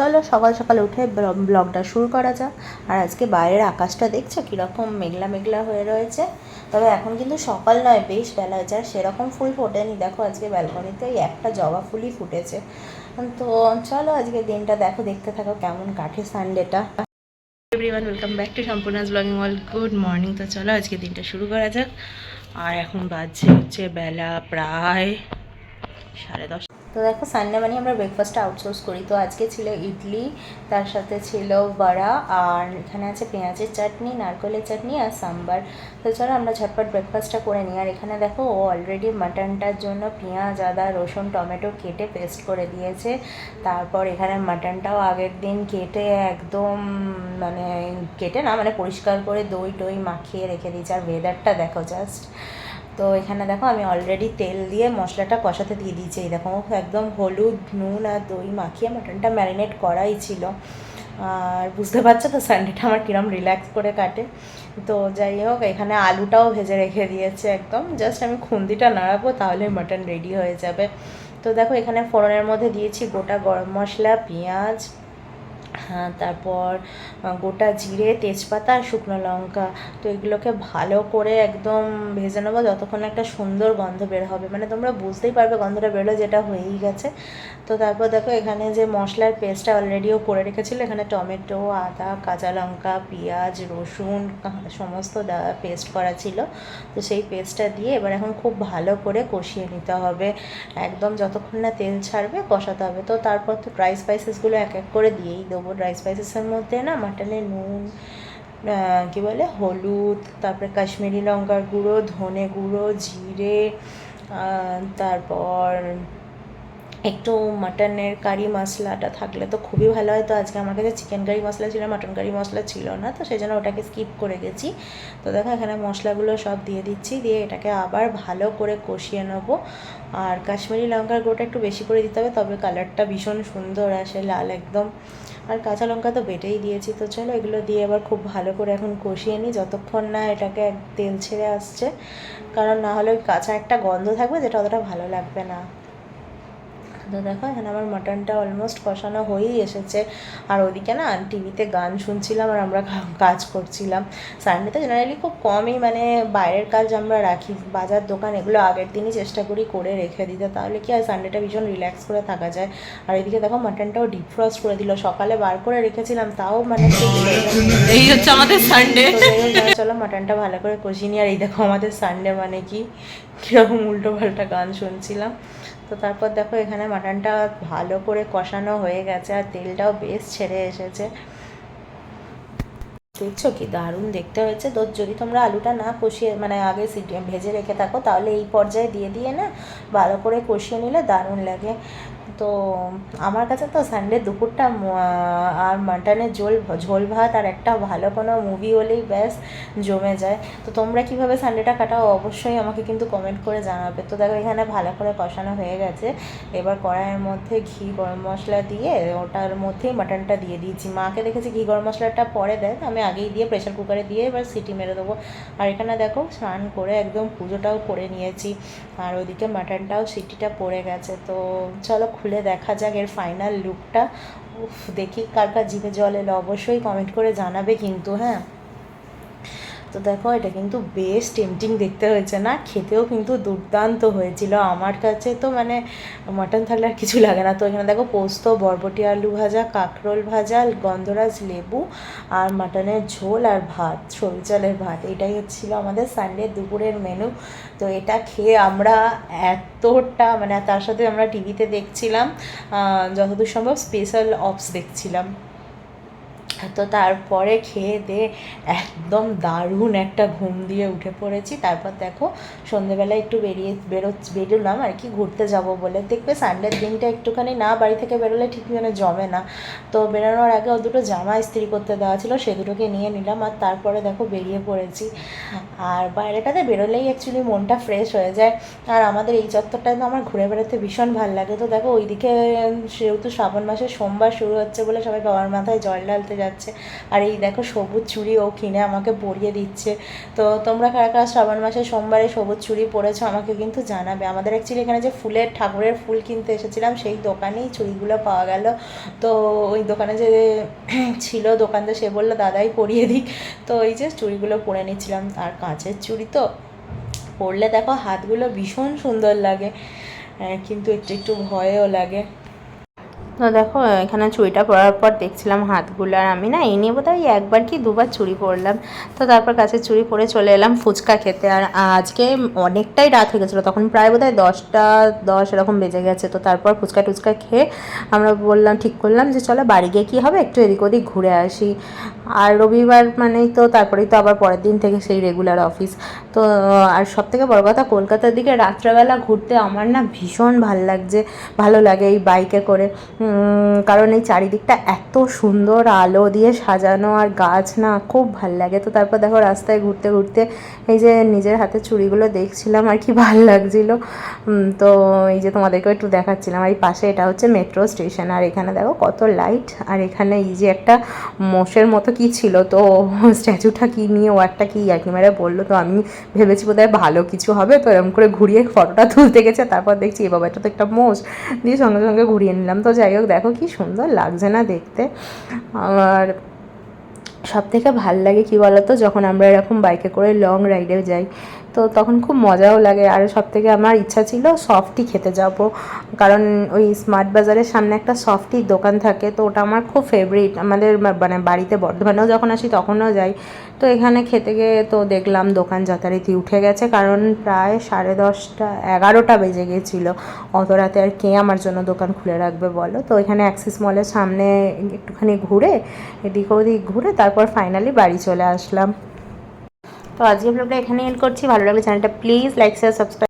চলো সকাল সকাল উঠে ব্ল- ব্লগটা শুরু করা যাক। আর আজকে বাইরের আকাশটা দেখছ? কীরকম মেঘলা মেঘলা হয়ে রয়েছে। তবে এখন কিন্তু সকাল নয়, বেশ বেলা হয়েছে। আর সেরকম ফুল ফোটেনি। দেখো আজকে ব্যালকনিতে ওই একটা জবা ফুলই ফুটেছে। তো চলো আজকে দিনটা দেখো, দেখতে থাকো কেমন কাটে সানডেটা এভরিওয়ান ওয়েলকাম ব্যাক টু সম্পূর্ণাস ব্লগিং অল গুড মর্নিং তো চলো আজকে দিনটা শুরু করা যাক। আর এখন বাজছে হচ্ছে বেলা প্রায় সাড়ে দশ তো দেখো সানডে মানে আমরা ব্রেকফাস্টটা আউটসোর্স করি। তো আজকে ছিল ইডলি, তার সাথে ছিল বড়া, আর এখানে আছে পেঁয়াজের চাটনি, নারকেলের চাটনি আর সাম্বার। তো চলো আমরা ঝটপট ব্রেকফাস্টটা করে নিই। আর এখানে দেখো ও অলরেডি মাটনটার জন্য পেঁয়াজ, আদা, রসুন, টমেটো কেটে পেস্ট করে দিয়েছে। তারপর এখানে মাটনটাও আগের দিন কেটে একদম মানে কেটে না মানে পরিষ্কার করে দই টই মাখিয়ে রেখে দিয়েছে। আর ওয়েদারটা দেখো জাস্ট তো এখানে দেখো আমি অলরেডি তেল দিয়ে মশলাটা কষাতে দিয়ে দিয়েছি। এই দেখো একদম হলুদ, নুন আর দই মাখিয়ে মাটনটা ম্যারিনেট করাই ছিল। আর বুঝতে পারছ তো সানডেটা আমার কিরম রিল্যাক্স করে কাটে। তো যাই হোক, এখানে আলুটাও ভেজে রেখে দিয়েছে একদম। জাস্ট আমি খুন্দিটা নাড়াবো, তাহলে মাটন রেডি হয়ে যাবে। তো দেখো, এখানে ফোড়নের মধ্যে দিয়েছি গোটা গরম মশলা, পেঁয়াজ তারপর গোটা জিরে, তেজপাতা আর শুকনো লঙ্কা। তো এগুলোকে ভালো করে একদম ভেজে নেব যতক্ষণ একটা সুন্দর গন্ধ বের হবে। মানে তোমরা বুঝতেই পারবে গন্ধটা বেরোলে যেটা হয়েই গেছে। তো তারপর দেখো, এখানে যে মশলার পেস্টটা অলরেডিও করে রেখেছিল, এখানে টমেটো, আদা, কাঁচা লঙ্কা, পেঁয়াজ, রসুন সমস্ত পেস্ট করা ছিল। তো সেই পেস্টটা দিয়ে এবার এখন খুব ভালো করে কষিয়ে নিতে হবে। একদম যতক্ষণ না তেল ছাড়বে, কষাতে হবে। তো তারপর তো ড্রাই স্পাইসেসগুলো এক এক করে দিয়েই দেবো। ড্রাই স্পাইসেসের মধ্যে না মাটনের নুন কী বলে, হলুদ, তারপরে কাশ্মীরি লঙ্কার গুঁড়ো, ধনে গুঁড়ো, জিরে তারপর একটু মাটনের কারি মশলাটা থাকলে তো খুবই ভালো হয়। তো আজকে আমার কাছে চিকেন কারি মশলা ছিল মাটন কারি মশলা ছিল না, তো সেই জন্য ওটাকে স্কিপ করে গেছি। তো দেখো এখানে মশলাগুলো সব দিয়ে দিচ্ছি, দিয়ে এটাকে আবার ভালো করে কষিয়ে নেব। আর কাশ্মীরি লঙ্কার গুঁড়োটা একটু বেশি করে দিতে হবে, তবে কালারটা ভীষণ সুন্দর আসে, লাল একদম। আর কাঁচা লঙ্কা তো বেটেই দিয়েছি, তো চলো এগুলো দিয়ে আবার খুব ভালো করে এখন কষিয়ে নিই, যতক্ষণ না এটাকে তেল ছেড়ে আসছে। কারণ না হলে কাঁচা একটা গন্ধ থাকবে যেটা অতটা ভালো লাগবে না। তো দেখো এখানে আমার মাটনটা অলমোস্ট কষানো হয়েই এসেছে। আর ওদিকে না টিভিতে গান শুনছিলাম আর আমরা কাজ করছিলাম। সানডেতে জেনারেলি খুব কমই মানে বাইরের কাজ আমরা রাখি। বাজার দোকান এগুলো আগের দিনই চেষ্টা করি করে রেখে দিতে। তাহলে কি আর সানডেটা ভীষণ রিল্যাক্স করে থাকা যায়। আর এদিকে দেখো মাটনটাও ডিপ ফ্রস্ট করে দিল। সকালে বার করে রেখেছিলাম তাও মানে। এই হচ্ছে আমাদের সানডে চলো মাটনটা ভালো করে কষিয়ে নিই। আর এই দেখো আমাদের সানডে মানে কি? কীরকম উল্টো পাল্টা গান শুনছিলাম। তো তারপর দেখো এখানে মাটনটা ভালো করে কষানো হয়ে গেছে আর তেলটাও বেশ ছেড়ে এসেছে। দেখছ কি দারুণ দেখতে হয়েছে। তো যদি তোমরা আলুটা না কষিয়ে মানে আগে ভেজে রেখে থাকো, তাহলে এই পর্যায়ে দিয়ে দিয়ে না ভালো করে কষিয়ে নিলে দারুণ লাগে। তো আমার কাছে তো সানডে দুপুরটা আর মাটনের ঝোল ঝোল ভাত আর একটা ভালো কোনো মুভি হলেই ব্যাস জমে যায়। তো তোমরা কীভাবে সানডেটা কাটাও অবশ্যই আমাকে কিন্তু কমেন্ট করে জানাবে। তো দেখো এখানে ভালো করে কষানো হয়ে গেছে। এবার কড়াইয়ের মধ্যে ঘি গরম মশলা দিয়ে ওটার মধ্যেই মাটনটা দিয়ে দিয়েছি। মাকে দেখেছি ঘি গরম মশলাটা পরে দেয় আমি আগেই দিয়ে প্রেশার কুকারে দিয়ে এবার সিটি মেরে দেবো। আর এখানে দেখো স্নান করে একদম পুজোটাও করে নিয়েছি। আর ওদিকে মাটনটাও সিটিটা পড়ে গেছে। তো চলো খুলে দেখা যাক এর ফাইনাল লুকটা উফ, দেখি কার কার জিভে জল এলো। অবশ্যই কমেন্ট করে জানাবে কিন্তু হ্যাঁ। তো দেখো, এটা কিন্তু বেশ টেম্পটিং দেখতে হয়েছে না? খেতেও কিন্তু দুর্দান্ত হয়েছিল আমার কাছে। তো মানে মাটন থাকলে আর কিছু লাগে না। তো এখানে দেখো, পোস্ত, বরবটি, আলু ভাজা, কাঁকরোল ভাজা, গন্ধরাজ লেবু আর মাটনের ঝোল আর ভাত সবজি চালের ভাত। এটাই হচ্ছিল আমাদের সানডে দুপুরের মেনু তো এটা খেয়ে আমরা এতটা মানে তার সাথে আমরা টিভিতে দেখছিলাম যতদূর সম্ভব স্পেশাল অপস দেখছিলাম। তো তারপরে খেয়ে দিয়ে একদম দারুণ একটা ঘুম দিয়ে উঠে পড়েছি। তারপর দেখো সন্ধেবেলায় একটু বেরিয়ে বেরো বেরোলাম আর কি, ঘুরতে যাব বলে। দেখবে সানডের দিনটা একটুখানি না, বাড়ি থেকে বেরোলে ঠিক মানে জমে না। তো বেরোনোর আগে ও দুটো জামা ইস্ত্রি করতে দেওয়া ছিল, সে দুটোকে নিয়ে নিলাম আর তারপরে দেখো বেরিয়ে পড়েছি। আর বাইরেটাতে বেরোলেই অ্যাকচুয়ালি মনটা ফ্রেশ হয়ে যায়। আর আমাদের এই চত্বরটায় তো আমার ঘুরে বেড়াতে ভীষণ ভালো লাগে। তো দেখো ওইদিকে সেহেতু শ্রাবণ মাসে সোমবার শুরু হচ্ছে বলে সবাই বাবার মাথায় জল ঢালতে যাচ্ছে। যাচ্ছে। আর এই দেখো সবুজ চুড়ি ও কিনে আমাকে পরিয়ে দিচ্ছে। তো তোমরা কারা কারা শ্রাবণ মাসে সোমবারে সবুজ চুড়ি পরেছো আমাকে কিন্তু জানাবে। আমাদের অ্যাকচুয়ালি এখানে যে ফুলের, ঠাকুরের ফুল কিনতে এসেছিলাম, সেই দোকানেই চুড়িগুলো পাওয়া গেল। তো ওই দোকানে যে ছিল দোকানদার, সে বলল, দাদাই পরিয়ে দিক। তো ওই যে চুড়িগুলো পরে নিচ্ছিলাম। আর কাঁচের চুড়ি তো পরলে দেখো হাতগুলো ভীষণ সুন্দর লাগে। কিন্তু একটু একটু ভয়ও লাগে। তো দেখো, এখানে চুড়িটা পরার পর দেখছিলাম হাতগুলো, আর আমি না এই নিয়ে বোধহয় একবার কি দুবার চুড়ি পরলাম। তো তারপর কাছে চুড়ি পরে চলে এলাম ফুচকা খেতে, আর আজকে অনেকটাই রাত হয়ে গেছিল, তখন প্রায় বোধহয় দশটা, দশ এরকম বেজে গেছে। তো তারপর ফুচকা টুচকা খেয়ে আমরা বললাম, ঠিক করলাম যে চলো বাড়ি গিয়ে কী হবে, একটু এদিক ওদিক ঘুরে আসি। আর রবিবার মানেই তো তারপরেই তো আবার পরের দিন থেকে সেই রেগুলার অফিস তো, আর সব থেকে বড় কথা, কলকাতার দিকে রাত্রেবেলা ঘুরতে আমার না ভীষণ ভালো লাগছে, ভালো লাগে এই বাইকে করে। কারণ এই চারিদিকটা এত সুন্দর আলো দিয়ে সাজানো আর গাছ, না, খুব ভালো লাগে। তো তারপর দেখো রাস্তায় ঘুরতে ঘুরতে এই যে নিজের হাতে চুড়িগুলো দেখছিলাম আর কি, ভালো লাগছিল। তো এই যে তোমাদেরকেও একটু দেখাচ্ছিলাম, আর এই পাশে এটা হচ্ছে মেট্রো স্টেশন, আর এখানে দেখো কত লাইট, আর এখানে এই যে একটা মোষের মতো কি ছিল, তো স্ট্যাচুটা কি নিয়ে ও একটা কি মেরে বলল, তো আমি ভেবেছি বোধহয় ভালো কিছু হবে, তো এরকম করে ঘুরিয়ে ফটোটা তুলতে গেছে, তারপর দেখছি এ বাবা এটা তো একটা মোষ, দিয়ে সঙ্গে সঙ্গে ঘুরিয়ে নিলাম। তো যাই দেখো কি সুন্দর লাগছে না দেখতে। আর সব থেকে ভালো লাগে কি বলতো, যখন আমরা এরকম বাইকে করে লং রাইডে যাই তো তখন খুব মজাও লাগে। আর সব থেকে আমার ইচ্ছা ছিল সফটি খেতে যাব। কারণ ওই স্মার্ট বাজারের সামনে একটা সফটির দোকান থাকে, তো ওটা আমার খুব ফেভারিট আমাদের মানে বাড়িতে বর্ধমানেও যখন আসি তখনও যাই। তো এখানে খেতে গিয়ে তো দেখলাম দোকান যথারীতি উঠে গেছে, কারণ প্রায় সাড়ে দশটা, এগারোটা বেজে গিয়েছিল অত রাতে আর কে আমার জন্য দোকান খুলে রাখবে বলো? তো এখানে অ্যাক্সিস মলের সামনে একটুখানি ঘুরে, এদিক ওদিক ঘুরে তারপর ফাইনালি বাড়ি চলে আসলাম। তো আজকে ব্লগটা এখানে এন্ড করছি। ভালো লাগলে চ্যানেলটা প্লিজ লাইক শেয়ার সাবস্ক্রাইব